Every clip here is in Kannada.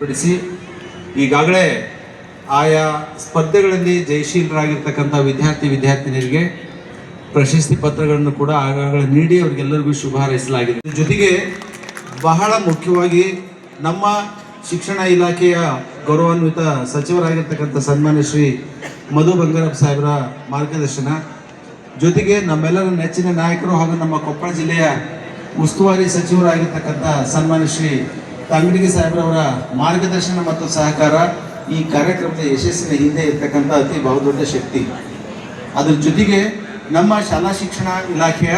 ಪಡಿಸಿ ಈಗಾಗಲೇ ಆಯಾ ಸ್ಪರ್ಧೆಗಳಲ್ಲಿ ಜಯಶೀಲರಾಗಿರ್ತಕ್ಕಂಥ ವಿದ್ಯಾರ್ಥಿ ವಿದ್ಯಾರ್ಥಿನಿಯರಿಗೆ ಪ್ರಶಸ್ತಿ ಪತ್ರಗಳನ್ನು ಕೂಡ ಆಗಾಗಲೇ ನೀಡಿ ಅವರಿಗೆಲ್ಲರಿಗೂ ಶುಭ ಹಾರೈಸಲಾಗಿದೆ. ಜೊತೆಗೆ ಬಹಳ ಮುಖ್ಯವಾಗಿ ನಮ್ಮ ಶಿಕ್ಷಣ ಇಲಾಖೆಯ ಗೌರವಾನ್ವಿತ ಸಚಿವರಾಗಿರ್ತಕ್ಕಂಥ ಸನ್ಮಾನ್ಯ ಶ್ರೀ ಮಧು ಬಂಗಾರಪ್ಪ ಸಾಹೇಬರ ಮಾರ್ಗದರ್ಶನ. ಜೊತೆಗೆ ನಮ್ಮೆಲ್ಲರ ನೆಚ್ಚಿನ ನಾಯಕರು ಹಾಗೂ ನಮ್ಮ ಕೊಪ್ಪಳ ಜಿಲ್ಲೆಯ ಉಸ್ತುವಾರಿ ಸಚಿವರಾಗಿರ್ತಕ್ಕಂಥ ಸನ್ಮಾನ್ಯ ಶ್ರೀ ತಂಗಡಿಗೆ ಸಾಹೇಬ್ರವರ ಮಾರ್ಗದರ್ಶನ ಮತ್ತು ಸಹಕಾರ ಈ ಕಾರ್ಯಕ್ರಮದ ಯಶಸ್ಸಿನ ಹಿಂದೆ ಇರ್ತಕ್ಕಂಥ ಅತಿ ಬಹುದೊಡ್ಡ ಶಕ್ತಿ. ಅದರ ಜೊತೆಗೆ ನಮ್ಮ ಶಾಲಾ ಶಿಕ್ಷಣ ಇಲಾಖೆಯ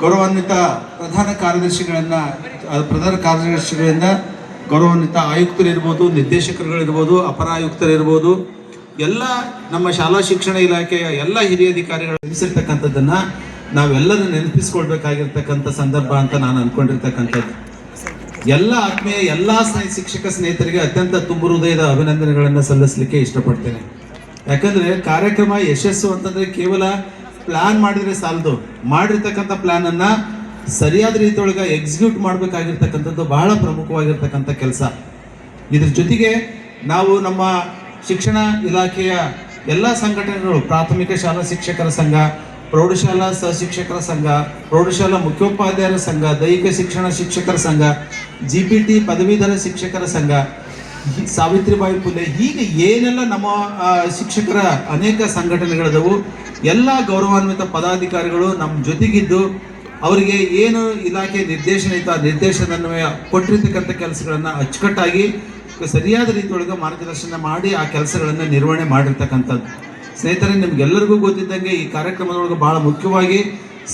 ಗೌರವಾನ್ವಿತ ಪ್ರಧಾನ ಕಾರ್ಯದರ್ಶಿಗಳನ್ನ ಪ್ರಧಾನ ಕಾರ್ಯದರ್ಶಿಗಳಿಂದ ಗೌರವಾನ್ವಿತ ಆಯುಕ್ತರಿರ್ಬೋದು, ನಿರ್ದೇಶಕರುಗಳಿರ್ಬೋದು, ಅಪರ ಆಯುಕ್ತರಿರ್ಬೋದು, ಎಲ್ಲ ನಮ್ಮ ಶಾಲಾ ಶಿಕ್ಷಣ ಇಲಾಖೆಯ ಎಲ್ಲ ಹಿರಿಯ ಅಧಿಕಾರಿಗಳು ನೆನೆಸಿರ್ತಕ್ಕಂಥದ್ದನ್ನ ನಾವೆಲ್ಲರೂ ನೆನಪಿಸ್ಕೊಳ್ಬೇಕಾಗಿರ್ತಕ್ಕಂಥ ಸಂದರ್ಭ ಅಂತ ನಾನು ಅನ್ಕೊಂಡಿರ್ತಕ್ಕಂಥದ್ದು. ಎಲ್ಲ ಆತ್ಮೀಯ, ಎಲ್ಲ ಸ್ನೇಹ ಶಿಕ್ಷಕ ಸ್ನೇಹಿತರಿಗೆ ಅತ್ಯಂತ ತುಂಬು ಹೃದಯದ ಅಭಿನಂದನೆಗಳನ್ನು ಸಲ್ಲಿಸಲಿಕ್ಕೆ ಇಷ್ಟಪಡ್ತೇನೆ. ಯಾಕಂದ್ರೆ ಕಾರ್ಯಕ್ರಮ ಯಶಸ್ಸು ಅಂತಂದ್ರೆ ಕೇವಲ ಪ್ಲಾನ್ ಮಾಡಿದರೆ ಸಾಲದು. ಮಾಡಿರ್ತಕ್ಕಂಥ ಪ್ಲಾನ್ ಅನ್ನ ಸರಿಯಾದ ರೀತಿಯೊಳಗೆ ಎಕ್ಸಿಕ್ಯೂಟ್ ಮಾಡಬೇಕಾಗಿರ್ತಕ್ಕಂಥದ್ದು ಬಹಳ ಪ್ರಮುಖವಾಗಿರ್ತಕ್ಕಂಥ ಕೆಲಸ. ಇದ್ರ ಜೊತೆಗೆ ನಾವು ನಮ್ಮ ಶಿಕ್ಷಣ ಇಲಾಖೆಯ ಎಲ್ಲ ಸಂಘಟನೆಗಳು, ಪ್ರಾಥಮಿಕ ಶಾಲಾ ಶಿಕ್ಷಕರ ಸಂಘ ಪ್ರೌಢಶಾಲಾ ಸಹಶಿಕ್ಷಕರ ಸಂಘ, ಪ್ರೌಢಶಾಲಾ ಮುಖ್ಯೋಪಾಧ್ಯಾಯರ ಸಂಘ, ದೈಹಿಕ ಶಿಕ್ಷಣ ಶಿಕ್ಷಕರ ಸಂಘ, ಜಿ ಪಿ ಟಿ ಪದವೀಧರ ಶಿಕ್ಷಕರ ಸಂಘ, ಸಾವಿತ್ರಿಬಾಯಿ ಫುಲೆ ಹೀಗೆ ಏನೆಲ್ಲ ನಮ್ಮ ಶಿಕ್ಷಕರ ಅನೇಕ ಸಂಘಟನೆಗಳಿದವು. ಎಲ್ಲ ಗೌರವಾನ್ವಿತ ಪದಾಧಿಕಾರಿಗಳು ನಮ್ಮ ಜೊತೆಗಿದ್ದು, ಅವರಿಗೆ ಏನು ಇಲಾಖೆ ನಿರ್ದೇಶನ ಇತ್ತು ಆ ನಿರ್ದೇಶನವೇ ಕೊಟ್ಟಿರ್ತಕ್ಕಂಥ ಕೆಲಸಗಳನ್ನು ಅಚ್ಚುಕಟ್ಟಾಗಿ, ಸರಿಯಾದ ರೀತಿಯೊಳಗೆ ಮಾರ್ಗದರ್ಶನ ಮಾಡಿ ಆ ಕೆಲಸಗಳನ್ನು ನಿರ್ವಹಣೆ ಮಾಡಿರ್ತಕ್ಕಂಥದ್ದು. ಸ್ನೇಹಿತರೆ, ನಿಮ್ಗೆಲ್ಲರಿಗೂ ಗೊತ್ತಿದ್ದಂಗೆ ಈ ಕಾರ್ಯಕ್ರಮದೊಳಗೆ ಬಹಳ ಮುಖ್ಯವಾಗಿ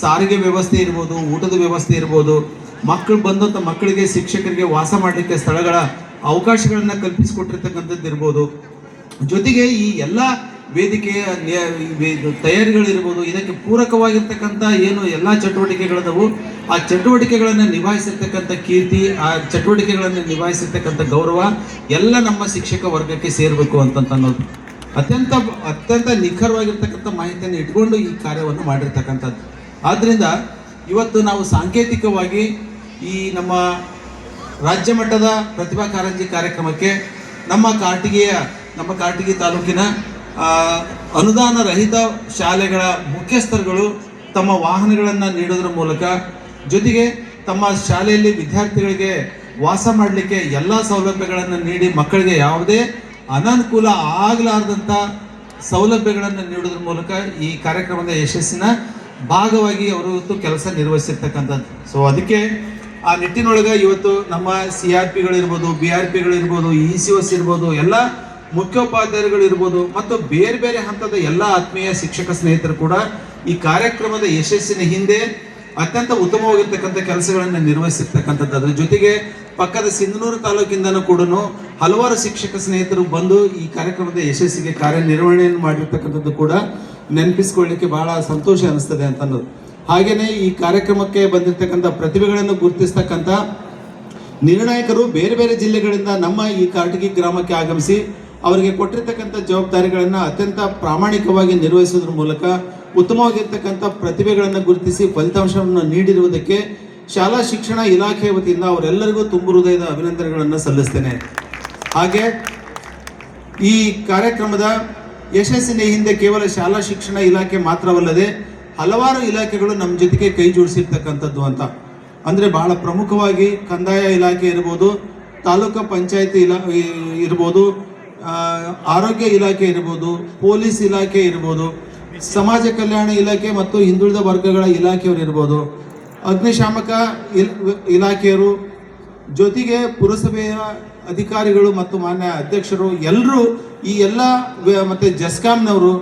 ಸಾರಿಗೆ ವ್ಯವಸ್ಥೆ ಇರ್ಬೋದು, ಊಟದ ವ್ಯವಸ್ಥೆ ಇರ್ಬೋದು ಮಕ್ಕಳು ಬಂದಂಥ ಮಕ್ಕಳಿಗೆ, ಶಿಕ್ಷಕರಿಗೆ ವಾಸ ಮಾಡಲಿಕ್ಕೆ ಸ್ಥಳಗಳ ಅವಕಾಶಗಳನ್ನು ಕಲ್ಪಿಸಿಕೊಟ್ಟಿರ್ತಕ್ಕಂಥದ್ದು ಇರ್ಬೋದು. ಜೊತೆಗೆ ಈ ಎಲ್ಲ ವೇದಿಕೆಯ ತಯಾರಿಗಳಿರ್ಬೋದು, ಇದಕ್ಕೆ ಪೂರಕವಾಗಿರ್ತಕ್ಕಂಥ ಏನು ಎಲ್ಲ ಚಟುವಟಿಕೆಗಳಿದವು, ಆ ಚಟುವಟಿಕೆಗಳನ್ನು ನಿಭಾಯಿಸಿರ್ತಕ್ಕಂಥ ಕೀರ್ತಿ, ಆ ಚಟುವಟಿಕೆಗಳನ್ನು ನಿಭಾಯಿಸಿರ್ತಕ್ಕಂಥ ಗೌರವ ಎಲ್ಲ ನಮ್ಮ ಶಿಕ್ಷಕ ವರ್ಗಕ್ಕೆ ಸೇರಬೇಕು ಅಂತಂತ ಅನ್ನೋದು ಅತ್ಯಂತ ಅತ್ಯಂತ ನಿಖರವಾಗಿರ್ತಕ್ಕಂಥ ಮಾಹಿತಿಯನ್ನು ಇಟ್ಕೊಂಡು ಈ ಕಾರ್ಯವನ್ನು ಮಾಡಿರ್ತಕ್ಕಂಥದ್ದು. ಆದ್ದರಿಂದ ಇವತ್ತು ನಾವು ಸಾಂಕೇತಿಕವಾಗಿ ಈ ನಮ್ಮ ರಾಜ್ಯ ಮಟ್ಟದ ಪ್ರತಿಭಾ ಕಾರಂಜಿ ಕಾರ್ಯಕ್ರಮಕ್ಕೆ ನಮ್ಮ ಕಾಟಿಗೆಯ, ನಮ್ಮ ಕಾಟಿಗೆ ತಾಲೂಕಿನ ಅನುದಾನ ರಹಿತ ಶಾಲೆಗಳ ಮುಖ್ಯಸ್ಥರುಗಳು ತಮ್ಮ ವಾಹನಗಳನ್ನು ನೀಡೋದ್ರ ಮೂಲಕ ಜೊತೆಗೆ ತಮ್ಮ ಶಾಲೆಯಲ್ಲಿ ವಿದ್ಯಾರ್ಥಿಗಳಿಗೆ ವಾಸ ಮಾಡಲಿಕ್ಕೆ ಎಲ್ಲ ಸೌಲಭ್ಯಗಳನ್ನು ನೀಡಿ ಮಕ್ಕಳಿಗೆ ಯಾವುದೇ ಅನಾನುಕೂಲ ಆಗಲಾರ್ದಂಥ ಸೌಲಭ್ಯಗಳನ್ನು ನೀಡೋದ್ರ ಮೂಲಕ ಈ ಕಾರ್ಯಕ್ರಮದ ಯಶಸ್ಸಿನ ಭಾಗವಾಗಿ ಅವರು ಕೆಲಸ ನಿರ್ವಹಿಸಿರ್ತಕ್ಕಂಥದ್ದು. ಸೊ ಅದಕ್ಕೆ ಆ ನಿಟ್ಟಿನೊಳಗೆ ಇವತ್ತು ನಮ್ಮ ಸಿ ಆರ್ ಪಿಗಳಿರ್ಬೋದು, ಬಿ ಆರ್ ಪಿಗಳಿರ್ಬೋದು, ಇ ಸಿ ಒಸ್ ಇರ್ಬೋದು, ಎಲ್ಲ ಮುಖ್ಯೋಪಾಧ್ಯಾಯರುಗಳಿರ್ಬೋದು, ಮತ್ತು ಬೇರೆ ಬೇರೆ ಹಂತದ ಎಲ್ಲ ಆತ್ಮೀಯ ಶಿಕ್ಷಕ ಸ್ನೇಹಿತರು ಕೂಡ ಈ ಕಾರ್ಯಕ್ರಮದ ಯಶಸ್ಸಿನ ಹಿಂದೆ ಅತ್ಯಂತ ಉತ್ತಮವಾಗಿರ್ತಕ್ಕಂಥ ಕೆಲಸಗಳನ್ನು ನಿರ್ವಹಿಸಿರ್ತಕ್ಕಂಥದ್ದು. ಅದ್ರ ಜೊತೆಗೆ ಪಕ್ಕದ ಸಿಂಧನೂರು ತಾಲೂಕಿಂದನೂ ಕೂಡ ಹಲವಾರು ಶಿಕ್ಷಕ ಸ್ನೇಹಿತರು ಬಂದು ಈ ಕಾರ್ಯಕ್ರಮದ ಯಶಸ್ಸಿಗೆ ಕಾರ್ಯನಿರ್ವಹಣೆಯನ್ನು ಮಾಡಿರ್ತಕ್ಕಂಥದ್ದು ಕೂಡ ನೆನಪಿಸ್ಕೊಳ್ಳಿಕ್ಕೆ ಬಹಳ ಸಂತೋಷ ಅನಿಸ್ತದೆ ಅಂತ ಅನ್ನೋದು ಹಾಗೇನೆ ಈ ಕಾರ್ಯಕ್ರಮಕ್ಕೆ ಬಂದಿರತಕ್ಕಂಥ ಪ್ರತಿಭೆಗಳನ್ನು ಗುರುತಿಸ್ತಕ್ಕಂಥ ನಿರ್ಣಾಯಕರು ಬೇರೆ ಬೇರೆ ಜಿಲ್ಲೆಗಳಿಂದ ನಮ್ಮ ಈ ಕಾಟಗಿ ಗ್ರಾಮಕ್ಕೆ ಆಗಮಿಸಿ ಅವರಿಗೆ ಕೊಟ್ಟಿರ್ತಕ್ಕಂಥ ಜವಾಬ್ದಾರಿಗಳನ್ನು ಅತ್ಯಂತ ಪ್ರಾಮಾಣಿಕವಾಗಿ ನಿರ್ವಹಿಸೋದ್ರ ಮೂಲಕ ಉತ್ತಮವಾಗಿರ್ತಕ್ಕಂಥ ಪ್ರತಿಭೆಗಳನ್ನು ಗುರುತಿಸಿ ಫಲಿತಾಂಶವನ್ನು ನೀಡಿರುವುದಕ್ಕೆ ಶಾಲಾ ಶಿಕ್ಷಣ ಇಲಾಖೆ ವತಿಯಿಂದ ಅವರೆಲ್ಲರಿಗೂ ತುಂಬು ಹೃದಯದ ಅಭಿನಂದನೆಗಳನ್ನು ಸಲ್ಲಿಸ್ತೇನೆ. ಹಾಗೆ ಈ ಕಾರ್ಯಕ್ರಮದ ಯಶಸ್ಸಿನ ಹಿಂದೆ ಕೇವಲ ಶಾಲಾ ಶಿಕ್ಷಣ ಇಲಾಖೆ ಮಾತ್ರವಲ್ಲದೆ ಹಲವಾರು ಇಲಾಖೆಗಳು ನಮ್ಮ ಜೊತೆಗೆ ಕೈ ಜೋಡಿಸಿರ್ತಕ್ಕಂಥದ್ದು ಅಂತ. ಅಂದರೆ ಬಹಳ ಪ್ರಮುಖವಾಗಿ ಕಂದಾಯ ಇಲಾಖೆ ಇರ್ಬೋದು, ತಾಲೂಕು ಪಂಚಾಯತಿ ಇಲಾ ಇರ್ಬೋದು ಆರೋಗ್ಯ ಇಲಾಖೆ ಇರ್ಬೋದು, ಪೊಲೀಸ್ ಇಲಾಖೆ ಇರ್ಬೋದು, ಸಮಾಜ ಕಲ್ಯಾಣ ಇಲಾಖೆ ಮತ್ತು ಹಿಂದುಳಿದ ವರ್ಗಗಳ ಇಲಾಖೆಯವರು ಇರ್ಬೋದು, ಅಗ್ನಿಶಾಮಕ ಇಲ್, ಇಲಾಖೆಯರು ಜೊತೆಗೆ ಪುರಸಭೆಯ ಅಧಿಕಾರಿಗಳು ಮತ್ತು ಮಾನ್ಯ ಅಧ್ಯಕ್ಷರು ಎಲ್ಲರೂ ಈ ಎಲ್ಲ ಮತ್ತು ಜಸ್ಕಾಂನವರು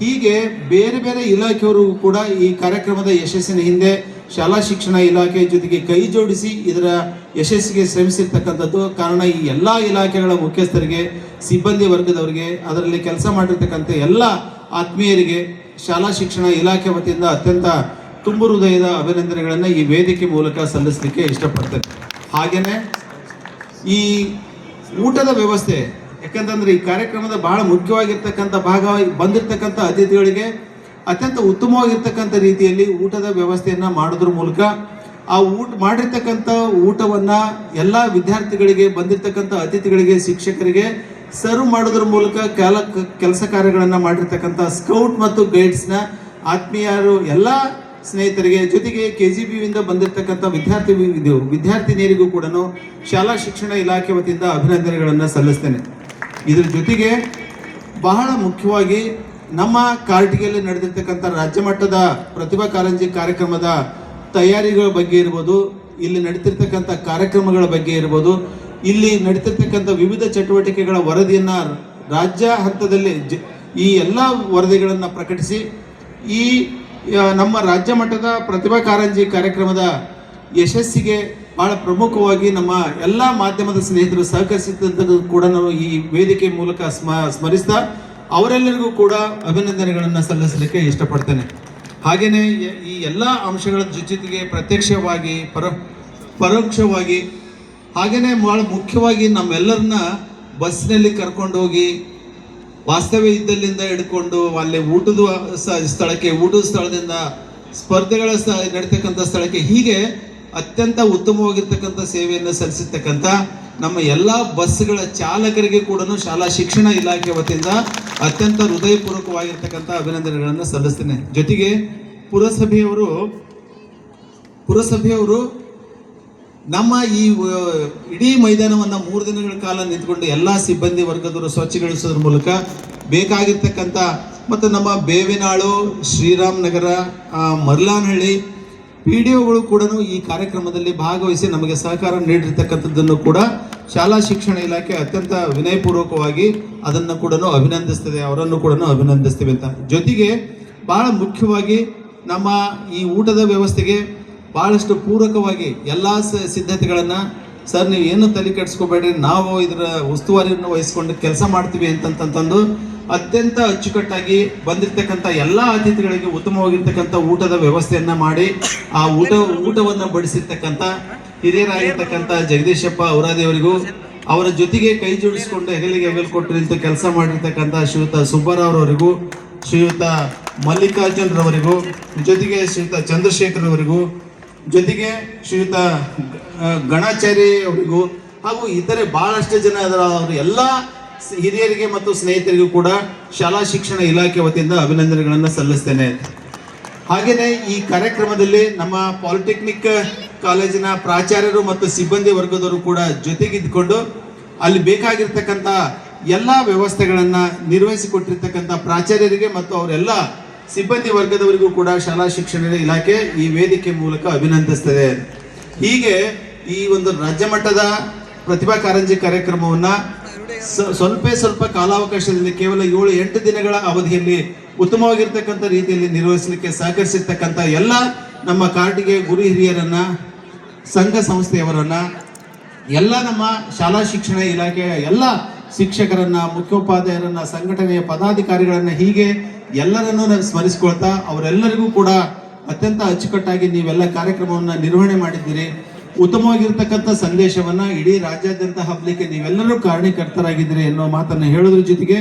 ಹೀಗೆ ಬೇರೆ ಬೇರೆ ಇಲಾಖೆಯವರು ಕೂಡ ಈ ಕಾರ್ಯಕ್ರಮದ ಯಶಸ್ಸಿನ ಹಿಂದೆ ಶಾಲಾ ಶಿಕ್ಷಣ ಇಲಾಖೆ ಜೊತೆಗೆ ಕೈ ಜೋಡಿಸಿ ಇದರ ಯಶಸ್ಸಿಗೆ ಶ್ರಮಿಸಿರ್ತಕ್ಕಂಥದ್ದು. ಕಾರಣ ಈ ಎಲ್ಲ ಇಲಾಖೆಗಳ ಮುಖ್ಯಸ್ಥರಿಗೆ, ಸಿಬ್ಬಂದಿ ವರ್ಗದವರಿಗೆ, ಅದರಲ್ಲಿ ಕೆಲಸ ಮಾಡಿರ್ತಕ್ಕಂಥ ಎಲ್ಲ ಆತ್ಮೀಯರಿಗೆ ಶಾಲಾ ಶಿಕ್ಷಣ ಇಲಾಖೆ ವತಿಯಿಂದ ಅತ್ಯಂತ ತುಂಬು ಹೃದಯದ ಅಭಿನಂದನೆಗಳನ್ನು ಈ ವೇದಿಕೆ ಮೂಲಕ ಸಲ್ಲಿಸಲಿಕ್ಕೆ ಇಷ್ಟಪಡ್ತೇನೆ. ಹಾಗೆಯೇ ಈ ಊಟದ ವ್ಯವಸ್ಥೆ. ಯಾಕಂತಂದ್ರೆ ಈ ಕಾರ್ಯಕ್ರಮದ ಬಹಳ ಮುಖ್ಯವಾಗಿರ್ತಕ್ಕಂಥ ಭಾಗವಾಗಿ ಬಂದಿರತಕ್ಕಂಥ ಅತಿಥಿಗಳಿಗೆ ಅತ್ಯಂತ ಉತ್ತಮವಾಗಿರ್ತಕ್ಕಂಥ ರೀತಿಯಲ್ಲಿ ಊಟದ ವ್ಯವಸ್ಥೆಯನ್ನು ಮಾಡೋದ್ರ ಮೂಲಕ ಆ ಊಟ ಮಾಡಿರ್ತಕ್ಕಂಥ ಊಟವನ್ನ ಎಲ್ಲ ವಿದ್ಯಾರ್ಥಿಗಳಿಗೆ, ಬಂದಿರತಕ್ಕಂಥ ಅತಿಥಿಗಳಿಗೆ, ಶಿಕ್ಷಕರಿಗೆ ಸರ್ವ್ ಮಾಡೋದ್ರ ಮೂಲಕ ಕೆಲ ಕೆಲಸ ಕಾರ್ಯಗಳನ್ನು ಮಾಡಿರ್ತಕ್ಕಂಥ ಸ್ಕೌಟ್ ಮತ್ತು ಗೈಡ್ಸ್ನ ಆತ್ಮೀಯರು, ಎಲ್ಲ ಸ್ನೇಹಿತರಿಗೆ, ಜೊತೆಗೆ ಕೆ ಜಿ ಬಿ ಯಿಂದ ಬಂದಿರತಕ್ಕಂಥ ವಿದ್ಯಾರ್ಥಿ ವಿದ್ಯಾರ್ಥಿನಿಯರಿಗೂ ಕೂಡ ಶಾಲಾ ಶಿಕ್ಷಣ ಇಲಾಖೆ ವತಿಯಿಂದ ಅಭಿನಂದನೆಗಳನ್ನು ಸಲ್ಲಿಸ್ತೇನೆ. ಇದರ ಜೊತೆಗೆ ಬಹಳ ಮುಖ್ಯವಾಗಿ ನಮ್ಮ ಕಾರ್ಟಿಗೆಯಲ್ಲಿ ನಡೆದಿರ್ತಕ್ಕಂಥ ರಾಜ್ಯ ಮಟ್ಟದ ಪ್ರತಿಭಾ ಕಾರಂಜಿ ಕಾರ್ಯಕ್ರಮದ ತಯಾರಿಗಳ ಬಗ್ಗೆ ಇರ್ಬೋದು, ಇಲ್ಲಿ ನಡೀತಿರ್ತಕ್ಕಂಥ ಕಾರ್ಯಕ್ರಮಗಳ ಬಗ್ಗೆ ಇರ್ಬೋದು, ಇಲ್ಲಿ ನಡೀತಿರ್ತಕ್ಕಂಥ ವಿವಿಧ ಚಟುವಟಿಕೆಗಳ ವರದಿಯನ್ನು ರಾಜ್ಯ ಹಂತದಲ್ಲಿ ಈ ಎಲ್ಲ ವರದಿಗಳನ್ನು ಪ್ರಕಟಿಸಿ ಈ ನಮ್ಮ ರಾಜ್ಯ ಮಟ್ಟದ ಪ್ರತಿಭಾ ಕಾರಂಜಿ ಕಾರ್ಯಕ್ರಮದ ಯಶಸ್ಸಿಗೆ ಬಹಳ ಪ್ರಮುಖವಾಗಿ ನಮ್ಮ ಎಲ್ಲ ಮಾಧ್ಯಮದ ಸ್ನೇಹಿತರು ಸಹಕರಿಸಿದ್ದು ಕೂಡ ನಾವು ಈ ವೇದಿಕೆ ಮೂಲಕ ಸ್ಮ, ಸ್ಮರಿಸ್ತಾ ಅವರೆಲ್ಲರಿಗೂ ಕೂಡ ಅಭಿನಂದನೆಗಳನ್ನು ಸಲ್ಲಿಸಲಿಕ್ಕೆ ಇಷ್ಟಪಡ್ತೇನೆ. ಹಾಗೆಯೇ ಈ- ಎಲ್ಲ ಅಂಶಗಳ ಜೊತೆಗೆ ಪ್ರತ್ಯಕ್ಷವಾಗಿ, ಪರ, ಪರೋಕ್ಷವಾಗಿ ಹಾಗೆಯೇ ಬಹಳ ಮುಖ್ಯವಾಗಿ ನಮ್ಮೆಲ್ಲರನ್ನ ಬಸ್ನಲ್ಲಿ ಕರ್ಕೊಂಡೋಗಿ ವಾಸ್ತವ್ಯ ಇದ್ದಲ್ಲಿಂದ ಹಿಡ್ಕೊಂಡು ಅಲ್ಲಿ ಊಟದ ಸ್ಥಳಕ್ಕೆ, ಊಟದ ಸ್ಥಳದಿಂದ ಸ್ಪರ್ಧೆಗಳ ನಡೀತಕ್ಕಂಥ ಸ್ಥಳಕ್ಕೆ ಹೀಗೆ ಅತ್ಯಂತ ಉತ್ತಮವಾಗಿರ್ತಕ್ಕಂಥ ಸೇವೆಯನ್ನು ಸಲ್ಲಿಸಿರ್ತಕ್ಕಂಥ ನಮ್ಮ ಎಲ್ಲ ಬಸ್ಗಳ ಚಾಲಕರಿಗೆ ಕೂಡ ಶಾಲಾ ಶಿಕ್ಷಣ ಇಲಾಖೆ ವತಿಯಿಂದ ಅತ್ಯಂತ ಹೃದಯಪೂರ್ವಕವಾಗಿರ್ತಕ್ಕಂಥ ಅಭಿನಂದನೆಗಳನ್ನು ಸಲ್ಲಿಸ್ತೇನೆ. ಜೊತೆಗೆ ಪುರಸಭೆಯವರು ಪುರಸಭೆಯವರು ನಮ್ಮ ಈ ಇಡೀ ಮೈದಾನವನ್ನು ಮೂರು ದಿನಗಳ ಕಾಲ ನಿಂತ್ಕೊಂಡು ಎಲ್ಲ ಸಿಬ್ಬಂದಿ ವರ್ಗದವರು ಸ್ವಚ್ಛಗೊಳಿಸೋದ್ರ ಮೂಲಕ ಬೇಕಾಗಿರ್ತಕ್ಕಂಥ ಮತ್ತು ನಮ್ಮ ಬೇವಿನಾಳು ಶ್ರೀರಾಮ್ ನಗರ ಆ, ಮರ್ಲಾನಹಳ್ಳಿ ಪಿ ಡಿ ಒಗಳು ಕೂಡ ಈ ಕಾರ್ಯಕ್ರಮದಲ್ಲಿ ಭಾಗವಹಿಸಿ ನಮಗೆ ಸಹಕಾರ ನೀಡಿರ್ತಕ್ಕಂಥದ್ದನ್ನು ಕೂಡ ಶಾಲಾ ಶಿಕ್ಷಣ ಇಲಾಖೆ ಅತ್ಯಂತ ವಿನಯಪೂರ್ವಕವಾಗಿ ಅದನ್ನು ಕೂಡ ಅಭಿನಂದಿಸ್ತದೆ ಅವರನ್ನು ಕೂಡ ಅಭಿನಂದಿಸ್ತೀವಿ ಅಂತ. ಜೊತೆಗೆ ಬಹಳ ಮುಖ್ಯವಾಗಿ ನಮ್ಮ ಈ ಊಟದ ವ್ಯವಸ್ಥೆಗೆ ಬಹಳಷ್ಟು ಪೂರಕವಾಗಿ ಎಲ್ಲ ಸಿದ್ಧತೆಗಳನ್ನ, ಸರ್, ನೀವು ಏನು ತಲೆ ಕೆಡಿಸ್ಕೋಬೇಡ್ರಿ, ನಾವು ಇದರ ಉಸ್ತುವಾರಿಯನ್ನು ವಹಿಸ್ಕೊಂಡು ಕೆಲಸ ಮಾಡ್ತೀವಿ ಅಂತಂತಂದು ಅತ್ಯಂತ ಅಚ್ಚುಕಟ್ಟಾಗಿ ಬಂದಿರತಕ್ಕಂಥ ಎಲ್ಲ ಅತಿಥಿಗಳಿಗೆ ಉತ್ತಮವಾಗಿರ್ತಕ್ಕಂಥ ಊಟದ ವ್ಯವಸ್ಥೆಯನ್ನು ಮಾಡಿ, ಆ ಊಟ, ಊಟವನ್ನು ಬಡಿಸಿರ್ತಕ್ಕಂಥ ಹಿರಿಯರಾಗಿರ್ತಕ್ಕಂಥ ಜಗದೀಶಪ್ಪ ಅವರಾದಿಯವರಿಗೂ ಅವರ ಜೊತೆಗೆ ಕೈ ಜೋಡಿಸಿಕೊಂಡು ಹೆಗಲಿಗೆ ಹೆಗಲು ಕೊಟ್ಟು ನಿಂತು ಕೆಲಸ ಮಾಡಿರ್ತಕ್ಕಂಥ ಶ್ರೀಯುತ ಸುಬ್ಬರಾವ್ರವರಿಗೂ ಶ್ರೀಯುತ ಮಲ್ಲಿಕಾರ್ಜುನ್ ರವರಿಗೂ, ಜೊತೆಗೆ ಶ್ರೀಯುತ ಚಂದ್ರಶೇಖರ್ ಅವರಿಗೂ ಜೊತೆಗೆ ಶ್ರೀಯುತ ಗಣಾಚಾರಿ ಅವರಿಗೂ ಹಾಗೂ ಇತರೆ ಬಹಳಷ್ಟು ಜನ ಅದರ ಎಲ್ಲ ಹಿರಿಯರಿಗೆ ಮತ್ತು ಸ್ನೇಹಿತರಿಗೂ ಕೂಡ ಶಾಲಾ ಶಿಕ್ಷಣ ಇಲಾಖೆ ವತಿಯಿಂದ ಅಭಿನಂದನೆಗಳನ್ನು ಸಲ್ಲಿಸ್ತೇನೆ. ಹಾಗೆಯೇ ಈ ಕಾರ್ಯಕ್ರಮದಲ್ಲಿ ನಮ್ಮ ಪಾಲಿಟೆಕ್ನಿಕ್ ಕಾಲೇಜಿನ ಪ್ರಾಚಾರ್ಯರು ಮತ್ತು ಸಿಬ್ಬಂದಿ ವರ್ಗದವರು ಕೂಡ ಜೊತೆಗಿದ್ದುಕೊಂಡು ಅಲ್ಲಿ ಬೇಕಾಗಿರ್ತಕ್ಕಂಥ ಎಲ್ಲ ವ್ಯವಸ್ಥೆಗಳನ್ನು ನಿರ್ವಹಿಸಿಕೊಟ್ಟಿರ್ತಕ್ಕಂಥ ಪ್ರಾಚಾರ್ಯರಿಗೆ ಮತ್ತು ಅವರೆಲ್ಲ ಸಿಬ್ಬಂದಿ ವರ್ಗದವರಿಗೂ ಕೂಡ ಶಾಲಾ ಶಿಕ್ಷಣ ಇಲಾಖೆ ಈ ವೇದಿಕೆ ಮೂಲಕ ಅಭಿನಂದಿಸ್ತದೆ. ಹೀಗೆ ಈ ಒಂದು ರಾಜ್ಯ ಮಟ್ಟದ ಪ್ರತಿಭಾ ಕಾರಂಜಿ ಕಾರ್ಯಕ್ರಮವನ್ನ ಸ್ವಲ್ಪ ಸ್ವಲ್ಪ ಕಾಲಾವಕಾಶದಲ್ಲಿ ಕೇವಲ ಏಳು ಎಂಟು ದಿನಗಳ ಅವಧಿಯಲ್ಲಿ ಉತ್ತಮವಾಗಿರ್ತಕ್ಕಂಥ ರೀತಿಯಲ್ಲಿ ನಿರ್ವಹಿಸಲಿಕ್ಕೆ ಸಹಕರಿಸಿರ್ತಕ್ಕಂಥ ಎಲ್ಲ ನಮ್ಮ ಕಾರ್ಟಿಗೆ ಗುರು ಹಿರಿಯರನ್ನ, ಸಂಘ ಸಂಸ್ಥೆಯವರನ್ನ, ಎಲ್ಲ ನಮ್ಮ ಶಾಲಾ ಶಿಕ್ಷಣ ಇಲಾಖೆಯ ಎಲ್ಲ ಶಿಕ್ಷಕರನ್ನ, ಮುಖ್ಯೋಪಾಧ್ಯಾಯರನ್ನ, ಸಂಘಟನೆಯ ಪದಾಧಿಕಾರಿಗಳನ್ನ ಹೀಗೆ ಎಲ್ಲರನ್ನೂ ನಾನು ಸ್ಮರಿಸ್ಕೊಳ್ತಾ ಅವರೆಲ್ಲರಿಗೂ ಕೂಡ ಅತ್ಯಂತ ಅಚ್ಚುಕಟ್ಟಾಗಿ ನೀವೆಲ್ಲ ಕಾರ್ಯಕ್ರಮವನ್ನು ನಿರ್ವಹಣೆ ಮಾಡಿದ್ದೀರಿ. ಉತ್ತಮವಾಗಿರ್ತಕ್ಕಂಥ ಸಂದೇಶವನ್ನು ಇಡೀ ರಾಜ್ಯಾದ್ಯಂತ ಹಬ್ಬಲಿಕ್ಕೆ ನೀವೆಲ್ಲರೂ ಕಾರಣೀಕರ್ತರಾಗಿದ್ದೀರಿ ಎನ್ನುವ ಮಾತನ್ನು ಹೇಳೋದ್ರ ಜೊತೆಗೆ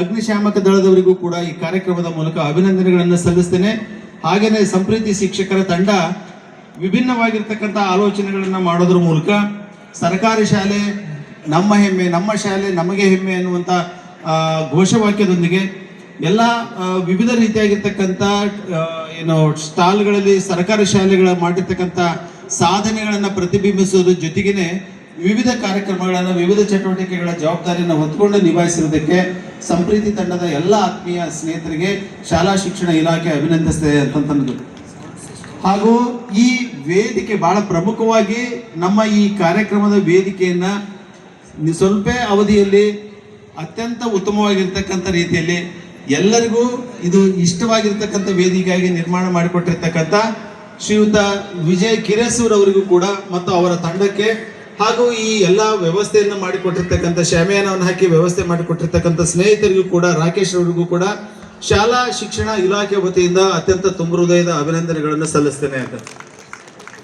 ಅಗ್ನಿಶಾಮಕ ದಳದವರಿಗೂ ಕೂಡ ಈ ಕಾರ್ಯಕ್ರಮದ ಮೂಲಕ ಅಭಿನಂದನೆಗಳನ್ನು ಸಲ್ಲಿಸ್ತೇನೆ. ಹಾಗೆಯೇ ಸಂಪ್ರೀತಿ ಶಿಕ್ಷಕರ ತಂಡ ವಿಭಿನ್ನವಾಗಿರ್ತಕ್ಕಂಥ ಆಲೋಚನೆಗಳನ್ನು ಮಾಡೋದ್ರ ಮೂಲಕ ಸರ್ಕಾರಿ ಶಾಲೆ ನಮ್ಮ ಹೆಮ್ಮೆ, ನಮ್ಮ ಶಾಲೆ ನಮಗೆ ಹೆಮ್ಮೆ ಅನ್ನುವಂಥ ಘೋಷವಾಕ್ಯದೊಂದಿಗೆ ಎಲ್ಲ ವಿವಿಧ ರೀತಿಯಾಗಿರ್ತಕ್ಕಂಥ ಏನು ಸ್ಟಾಲ್ಗಳಲ್ಲಿ, ಸರ್ಕಾರಿ ಶಾಲೆಗಳ ಮಾಡಿರ್ತಕ್ಕಂಥ ಸಾಧನೆಗಳನ್ನು ಪ್ರತಿಬಿಂಬಿಸೋದ್ರ ಜೊತೆಗೇನೆ ವಿವಿಧ ಕಾರ್ಯಕ್ರಮಗಳನ್ನು, ವಿವಿಧ ಚಟುವಟಿಕೆಗಳ ಜವಾಬ್ದಾರಿಯನ್ನು ಹೊತ್ಕೊಂಡು ನಿಭಾಯಿಸಿರೋದಕ್ಕೆ ಸಂಪ್ರೀತಿ ತಂಡದ ಎಲ್ಲ ಆತ್ಮೀಯ ಸ್ನೇಹಿತರಿಗೆ ಶಾಲಾ ಶಿಕ್ಷಣ ಇಲಾಖೆ ಅಭಿನಂದಿಸ್ತದೆ ಅಂತಂದು ಹಾಗೂ ಈ ವೇದಿಕೆ ಬಹಳ ಪ್ರಮುಖವಾಗಿ ನಮ್ಮ ಈ ಕಾರ್ಯಕ್ರಮದ ವೇದಿಕೆಯನ್ನ ಸ್ವಲ್ಪ ಅವಧಿಯಲ್ಲಿ ಅತ್ಯಂತ ಉತ್ತಮವಾಗಿರ್ತಕ್ಕಂಥ ರೀತಿಯಲ್ಲಿ ಎಲ್ಲರಿಗೂ ಇದು ಇಷ್ಟವಾಗಿರ್ತಕ್ಕಂಥ ವೇದಿಕೆಯಾಗಿ ನಿರ್ಮಾಣ ಮಾಡಿಕೊಟ್ಟಿರ್ತಕ್ಕಂಥ ಶ್ರೀಯುತ ವಿಜಯ್ ಕಿರೇಸೂರ್ ಅವರಿಗೂ ಕೂಡ ಮತ್ತು ಅವರ ತಂಡಕ್ಕೆ ಹಾಗೂ ಈ ಎಲ್ಲ ವ್ಯವಸ್ಥೆಯನ್ನು ಮಾಡಿಕೊಟ್ಟಿರ್ತಕ್ಕಂಥ ಶಾಮಿಯಾನವನ್ನು ಹಾಕಿ ವ್ಯವಸ್ಥೆ ಮಾಡಿಕೊಟ್ಟಿರ್ತಕ್ಕಂಥ ಸ್ನೇಹಿತರಿಗೂ ಕೂಡ, ರಾಕೇಶ್ ಅವರಿಗೂ ಕೂಡ ಶಾಲಾ ಶಿಕ್ಷಣ ಇಲಾಖೆ ವತಿಯಿಂದ ಅತ್ಯಂತ ತುಂಬ ಹೃದಯದ ಅಭಿನಂದನೆಗಳನ್ನು ಸಲ್ಲಿಸ್ತೇನೆ ಅಂತ.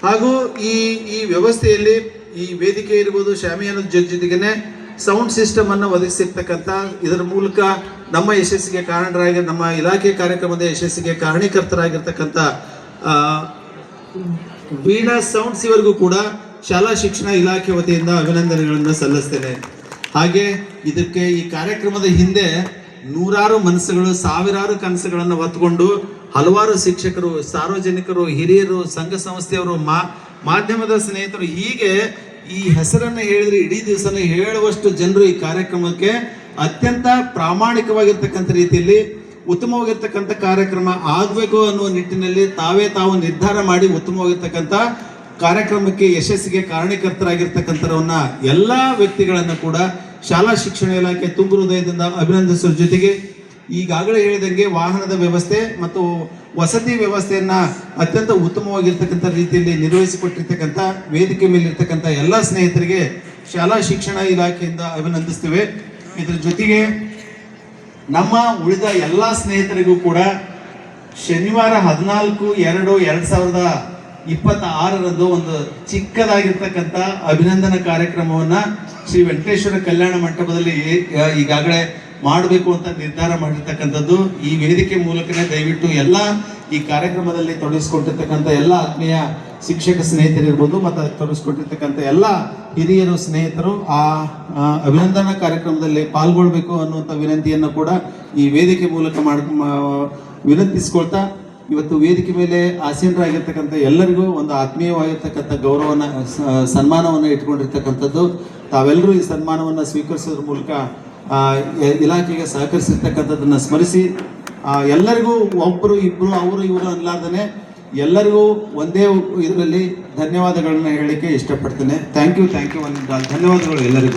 ಹಾಗೂ ಈ ಈ ವ್ಯವಸ್ಥೆಯಲ್ಲಿ ಈ ವೇದಿಕೆ ಇರ್ಬೋದು ಶಾಮಿಯಾನ ಜೊತೆಗೆ ಸೌಂಡ್ ಸಿಸ್ಟಮ್ ಅನ್ನು ಒದಗಿಸಿರ್ತಕ್ಕಂಥ ಇದರ ಮೂಲಕ ನಮ್ಮ ಯಶಸ್ಸಿಗೆ ಕಾರಣರಾಗಿ, ನಮ್ಮ ಇಲಾಖೆ ಕಾರ್ಯಕ್ರಮದ ಯಶಸ್ಸಿಗೆ ಕಾರಣೀಕರ್ತರಾಗಿರ್ತಕ್ಕಂಥ ವೀಣಾ ಸೌಂಡ್ಸ್ ಇವರಿಗೂ ಕೂಡ ಶಾಲಾ ಶಿಕ್ಷಣ ಇಲಾಖೆ ವತಿಯಿಂದ ಅಭಿನಂದನೆಗಳನ್ನು ಸಲ್ಲಿಸ್ತೇನೆ. ಹಾಗೆ ಇದಕ್ಕೆ ಈ ಕಾರ್ಯಕ್ರಮದ ಹಿಂದೆ ನೂರಾರು ಮನಸ್ಸುಗಳು, ಸಾವಿರಾರು ಕನಸುಗಳನ್ನು ಹೊತ್ಕೊಂಡು ಹಲವಾರು ಶಿಕ್ಷಕರು, ಸಾರ್ವಜನಿಕರು, ಹಿರಿಯರು, ಸಂಘ ಸಂಸ್ಥೆಯವರು, ಮಾ ಮಾಧ್ಯಮದ ಸ್ನೇಹಿತರು ಹೀಗೆ ಈ ಹೆಸರನ್ನು ಹೇಳಿದ್ರೆ ಇಡೀ ದಿವಸನ ಹೇಳುವಷ್ಟು ಜನರು ಈ ಕಾರ್ಯಕ್ರಮಕ್ಕೆ ಅತ್ಯಂತ ಪ್ರಾಮಾಣಿಕವಾಗಿರ್ತಕ್ಕಂಥ ರೀತಿಯಲ್ಲಿ ಉತ್ತಮವಾಗಿರ್ತಕ್ಕಂಥ ಕಾರ್ಯಕ್ರಮ ಆಗಬೇಕು ಅನ್ನುವ ನಿಟ್ಟಿನಲ್ಲಿ ತಾವೇ ತಾವು ನಿರ್ಧಾರ ಮಾಡಿ ಉತ್ತಮವಾಗಿರ್ತಕ್ಕಂಥ ಕಾರ್ಯಕ್ರಮಕ್ಕೆ ಯಶಸ್ಸಿಗೆ ಕಾರಣೀಕರ್ತರಾಗಿರ್ತಕ್ಕಂಥವನ್ನ ಎಲ್ಲ ವ್ಯಕ್ತಿಗಳನ್ನು ಕೂಡ ಶಾಲಾ ಶಿಕ್ಷಣ ಇಲಾಖೆ ತುಂಬು ಹೃದಯದಿಂದ ಅಭಿನಂದಿಸುವ ಜೊತೆಗೆ ಈಗಾಗಲೇ ಹೇಳಿದಂಗೆ ವಾಹನದ ವ್ಯವಸ್ಥೆ ಮತ್ತು ವಸತಿ ವ್ಯವಸ್ಥೆಯನ್ನು ಅತ್ಯಂತ ಉತ್ತಮವಾಗಿರ್ತಕ್ಕಂಥ ರೀತಿಯಲ್ಲಿ ನಿರ್ವಹಿಸಿಕೊಟ್ಟಿರ್ತಕ್ಕಂಥ, ವೇದಿಕೆ ಮೇಲೆ ಇರ್ತಕ್ಕಂಥ ಎಲ್ಲ ಸ್ನೇಹಿತರಿಗೆ ಶಾಲಾ ಶಿಕ್ಷಣ ಇಲಾಖೆಯಿಂದ ಅಭಿನಂದಿಸ್ತೇವೆ. ಇದರ ಜೊತೆಗೆ ನಮ್ಮ ಉಳಿದ ಎಲ್ಲ ಸ್ನೇಹಿತರಿಗೂ ಕೂಡ ಶನಿವಾರ ಹದಿನಾಲ್ಕು ಎರಡು ಎರಡು ಸಾವಿರದ ಇಪ್ಪತ್ತ ಆರರಂದು ಒಂದು ಚಿಕ್ಕದಾಗಿರ್ತಕ್ಕಂಥ ಅಭಿನಂದನಾ ಕಾರ್ಯಕ್ರಮವನ್ನು ಶ್ರೀ ವೆಂಕಟೇಶ್ವರ ಕಲ್ಯಾಣ ಮಂಟಪದಲ್ಲಿ ಈಗಾಗಲೇ ಮಾಡಬೇಕು ಅಂತ ನಿರ್ಧಾರ ಮಾಡಿರ್ತಕ್ಕಂಥದ್ದು ಈ ವೇದಿಕೆ ಮೂಲಕನೇ ದಯವಿಟ್ಟು ಎಲ್ಲ ಈ ಕಾರ್ಯಕ್ರಮದಲ್ಲಿ ತೊಡಗಿಸ್ಕೊಟ್ಟಿರ್ತಕ್ಕಂಥ ಎಲ್ಲ ಆತ್ಮೀಯ ಶಿಕ್ಷಕ ಸ್ನೇಹಿತರಿರ್ಬೋದು ಮತ್ತು ಅದಕ್ಕೆ ತೊಡಗಿಸ್ಕೊಟ್ಟಿರ್ತಕ್ಕಂಥ ಎಲ್ಲ ಹಿರಿಯರು, ಸ್ನೇಹಿತರು ಆ ಅಭಿನಂದನಾ ಕಾರ್ಯಕ್ರಮದಲ್ಲಿ ಪಾಲ್ಗೊಳ್ಬೇಕು ಅನ್ನುವಂಥ ವಿನಂತಿಯನ್ನು ಕೂಡ ಈ ವೇದಿಕೆ ಮೂಲಕ ಮಾಡ್ ವಿನಂತಿಸ್ಕೊಳ್ತಾ ಇವತ್ತು ವೇದಿಕೆ ಮೇಲೆ ಆಸೀನರಾಗಿರ್ತಕ್ಕಂಥ ಎಲ್ಲರಿಗೂ ಒಂದು ಆತ್ಮೀಯವಾಗಿರ್ತಕ್ಕಂಥ ಗೌರವನ ಸನ್ಮಾನವನ್ನು ಇಟ್ಕೊಂಡಿರ್ತಕ್ಕಂಥದ್ದು. ತಾವೆಲ್ಲರೂ ಈ ಸನ್ಮಾನವನ್ನು ಸ್ವೀಕರಿಸೋದ್ರ ಮೂಲಕ ಇಲಾಖೆಗೆ ಸಹಕರಿಸಿರ್ತಕ್ಕಂಥದ್ದನ್ನು ಸ್ಮರಿಸಿ ಎಲ್ಲರಿಗೂ ಒಬ್ಬರು ಇಬ್ಬರು ಅವರು ಇವರು ಅನ್ಲಾರ್ದೇ ಎಲ್ಲರಿಗೂ ಒಂದೇ ಇದರಲ್ಲಿ ಧನ್ಯವಾದಗಳನ್ನು ಹೇಳಲಿಕ್ಕೆ ಇಷ್ಟಪಡ್ತೇನೆ. ಥ್ಯಾಂಕ್ ಯು ಥ್ಯಾಂಕ್ ಯು ಒಂದು ಧನ್ಯವಾದಗಳು ಎಲ್ಲರಿಗೂ.